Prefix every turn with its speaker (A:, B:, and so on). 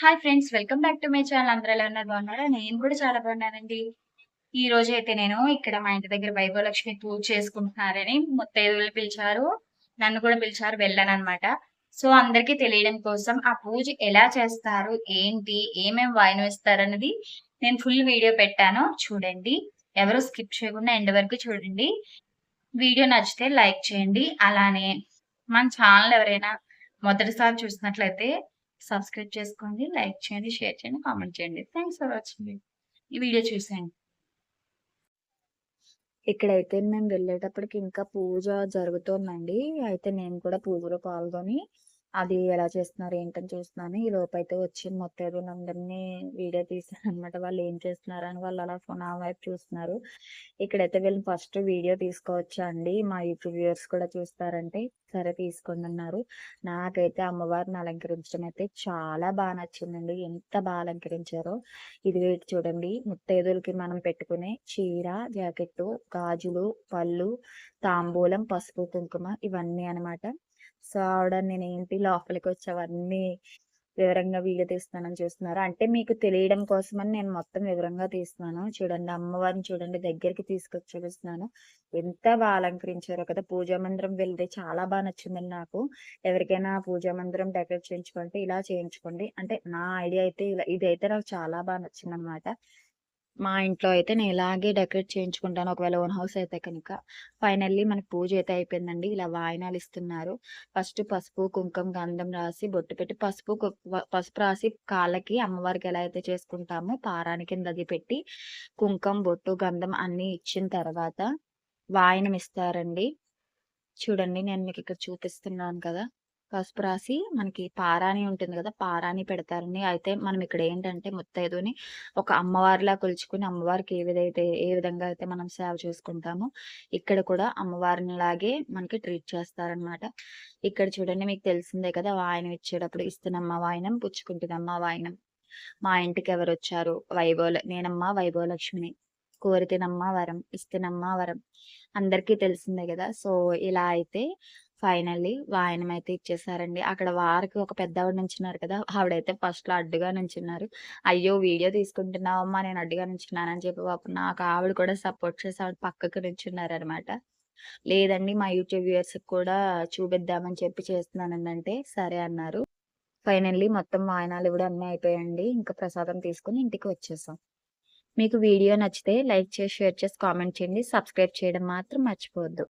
A: Hi friends welcome back to my channel అందరూ ఎలా ఉన్నారు? బాగున్నారా? నేను కూడా చాలా బాగున్నానండి. ఈ రోజు అయితే నేను ఇక్కడ మా ఇంటి దగ్గర వైభవలక్ష్మి పూజ చేసుకుంటున్నారని ముత్తైదువులు పిలిచారు. నన్ను కూడా పిలిచారు వెళ్ళాను అనమాట సో అందరికీ తెలియడం కోసం ఆ పూజ ఎలా చేస్తారు? ఏంటి? ఏమేమి వాయినం ఇస్తారు అనేది నేను ఫుల్ వీడియో పెట్టాను. చూడండి. ఎవరు స్కిప్ చేయకుండా ఎండ్ వరకు చూడండి. వీడియో నచ్చితే లైక్ చేయండి. అలానే మన ఛానల్ ఎవరైనా మొదటిసారి చూసినట్లయితే సబ్స్క్రైబ్ చేసుకోండి లైక్ చేయండి షేర్ చేయండి కామెంట్ చేయండి. థ్యాంక్స్ ఫర్ వాచింగ్ ఈ వీడియో చూసేయండి.
B: ఇక్కడైతే మేము వెళ్ళేటప్పటికి ఇంకా పూజ జరుగుతోందండి. అయితే నేను కూడా పూజలో పాల్గొని అది ఎలా చేస్తున్నారు? ఏంటని చూస్తున్నాను. ఈ లోపైతే అయితే వచ్చి మొత్తేదులందరినీ వీడియో తీశాను అనమాట వాళ్ళు ఏం చేస్తున్నారు అని వాళ్ళు అలా ఫోన్ ఆ వైపు చూస్తున్నారు. ఇక్కడైతే వీళ్ళు ఫస్ట్ వీడియో తీసుకోవచ్చా అండి? మా యూట్యూబ్ వ్యూవర్స్ కూడా చూస్తారంటే సరే తీసుకోండి అన్నారు. నాకైతే అమ్మవారిని అలంకరించడం అయితే చాలా బాగా నచ్చిందండి. ఎంత బాగా అలంకరించారో. ఇది చూడండి. ముత్తైదులకి మనం పెట్టుకునే చీర జాకెట్టు గాజులు పళ్ళు తాంబూలం పసుపు కుంకుమ ఇవన్నీ అన్నమాట. సో ఆవిడ నేను ఏంటి లోపలికి వచ్చేవన్నీ వివరంగా వీడియో తీస్తున్నానని చూస్తున్నారు? అంటే మీకు తెలియడం కోసమని నేను మొత్తం వివరంగా తీస్తున్నాను. చూడండి అమ్మవారిని చూడండి దగ్గరికి తీసుకొచ్చి చూపిస్తున్నాను. ఎంత బాగా అలంకరించారో కదా! పూజా మందిరం వెళ్తే చాలా బాగా నచ్చిందండి నాకు. ఎవరికైనా పూజా మందిరం డెకరేట్ చేయించుకుంటే ఇలా చేయించుకోండి. అంటే నా ఐడియా అయితే ఇలా ఇదైతే నాకు చాలా బాగా నచ్చింది అనమాట మా ఇంట్లో అయితే నేను ఇలాగే డెకరేట్ చేయించుకుంటాను. ఒకవేళ ఓన్ హౌస్ అయితే కనుక. ఫైనల్లీ మనకి పూజ అయితే అయిపోయిందండి. ఇలా వాయినాలు ఇస్తున్నారు. ఫస్ట్ పసుపు కుంకుమ గంధం రాసి బొట్టు పెట్టి పసుపు పసుపు రాసి కాళ్ళకి అమ్మవారికి ఎలా అయితే చేసుకుంటామో పారాని కింద అది పెట్టి కుంకుమ బొట్టు గంధం అన్ని ఇచ్చిన తర్వాత వాయనం ఇస్తారండి. చూడండి నేను మీకు ఇక్కడ చూపిస్తున్నాను కదా. పసుపు రాసి మనకి పారాని ఉంటుంది కదా పారాని పెడతారండి. అయితే మనం ఇక్కడ ఏంటంటే ముత్తైదుని ఒక అమ్మవారిలా కొలుచుకుని అమ్మవారికి ఏ విధైతే ఏ విధంగా అయితే మనం సేవ చేసుకుంటామో ఇక్కడ కూడా అమ్మవారిని లాగే మనకి ట్రీట్ చేస్తారనమాట ఇక్కడ చూడండి మీకు తెలిసిందే కదా వాయనం ఇచ్చేటప్పుడు ఇస్తున్నమ్మ వాయనం పుచ్చుకుంటుందమ్మ వాయనం. మా ఇంటికి ఎవరు వచ్చారు? వైభవ నేనమ్మ వైభవలక్ష్మిని కోరితేనమ్మ వరం ఇస్తేనమ్మ వరం. అందరికీ తెలిసిందే కదా. సో ఇలా అయితే ఫైనల్లీ వాయనం అయితే ఇచ్చేసారండి. అక్కడ వారికి ఒక పెద్దవాడు నుంచున్నారు కదా ఆవిడైతే ఫస్ట్లో అడ్డుగా నుంచున్నారు. అయ్యో వీడియో తీసుకుంటున్నావమ్మా నేను అడ్డుగా నుంచున్నానని చెప్పి పాపం నాకు ఆవిడ కూడా సపోర్ట్ చేసి ఆవిడ పక్కకు నుంచున్నారు అనమాట లేదండి మా యూట్యూబ్ వ్యూయర్స్ కూడా చూపిద్దామని చెప్పి చేస్తున్నాను అంటే సరే అన్నారు. ఫైనల్లీ మొత్తం వాయనాలు కూడా అన్నీ అయిపోయాయండి. ఇంకా ప్రసాదం తీసుకుని ఇంటికి వచ్చేసాం. మీకు వీడియో నచ్చితే లైక్ చేసి షేర్ చేసి కామెంట్ చేయండి. సబ్స్క్రైబ్ చేయడం మాత్రం మర్చిపోవద్దు.